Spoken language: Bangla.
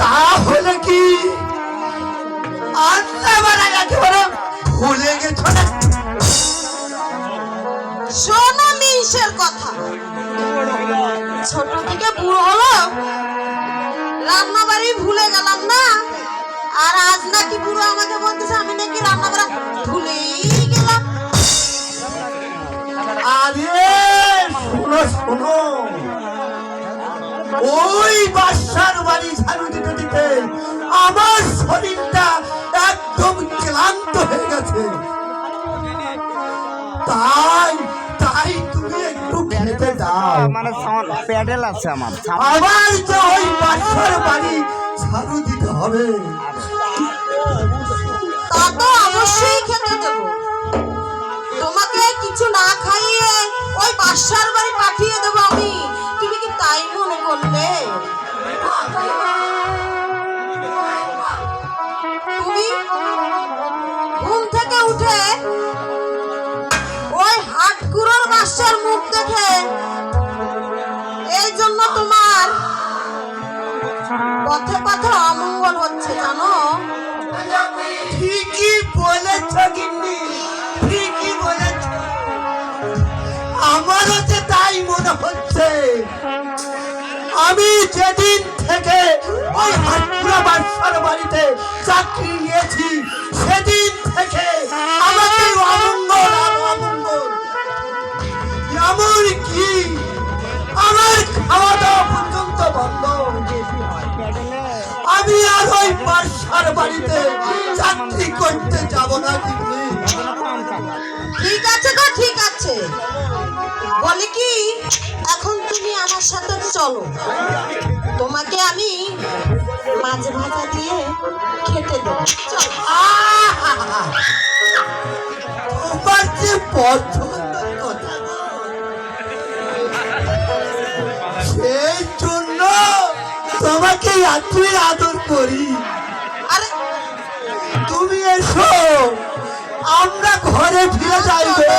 তাহলে কি? ভুলে গেছো না? শোনো মিশের কথা। ছোট থেকে বুড়ো হলো রান্না বাড়ি ভুলে গেলাম না? আর আজ নাকি বুড়ো আমাকে বলতেছে আমি নাকি রান্না বাড়া ভুলেই গেলাম। আরে শোনো শোনো। ওই বাসার বাড়ি ঝাড়ু দিতে দিতে আমার শরীরটা একদম ক্লান্ত হয়ে গেছে। তাই তাই তুমি একটু খেতে দাও। মানে সামান প্যাডেল আছে আমার। আবার যে ওই বাসার বাড়ি ঝাড়ু দিতে হবে। তা তো অবশ্যই খেতে দেব। তোমাকে কিছু না খাইয়ে উঠে ওই হাটকুড়োর বাসার মুখ দেখে এই জন্য তোমার পথে পথে অমঙ্গল হচ্ছে, জানো? ঠিকই বলেছ গিন্নি, ঠিকই বলেছ। আমারও যে তাই মনে হচ্ছে। আমি যেদিন থেকে ওই হাটপুরা বাদশার বাড়িতে চাকরি নিয়েছি, সেদিন থেকে আমাকে অমঙ্গল অমঙ্গল এমন কি? আমার খাওয়া দাওয়া পর্যন্ত বন্ধ আমি আর ওই বাদশার বাড়িতে চাকরি করতে যাব না কিন্তু ঠিক আছে তো ঠিক আছে। বলে কি, এখন আমার সাথে চলো। তোমাকে আমি মাঝে ভাজা দিয়ে খেতে দেবো। তোমার যে পছন্দ কথা। সেই জন্য তোমাকে এতই আদর করি। আরে! তুমি এসো আমরা ঘরে ফিরে যাই গো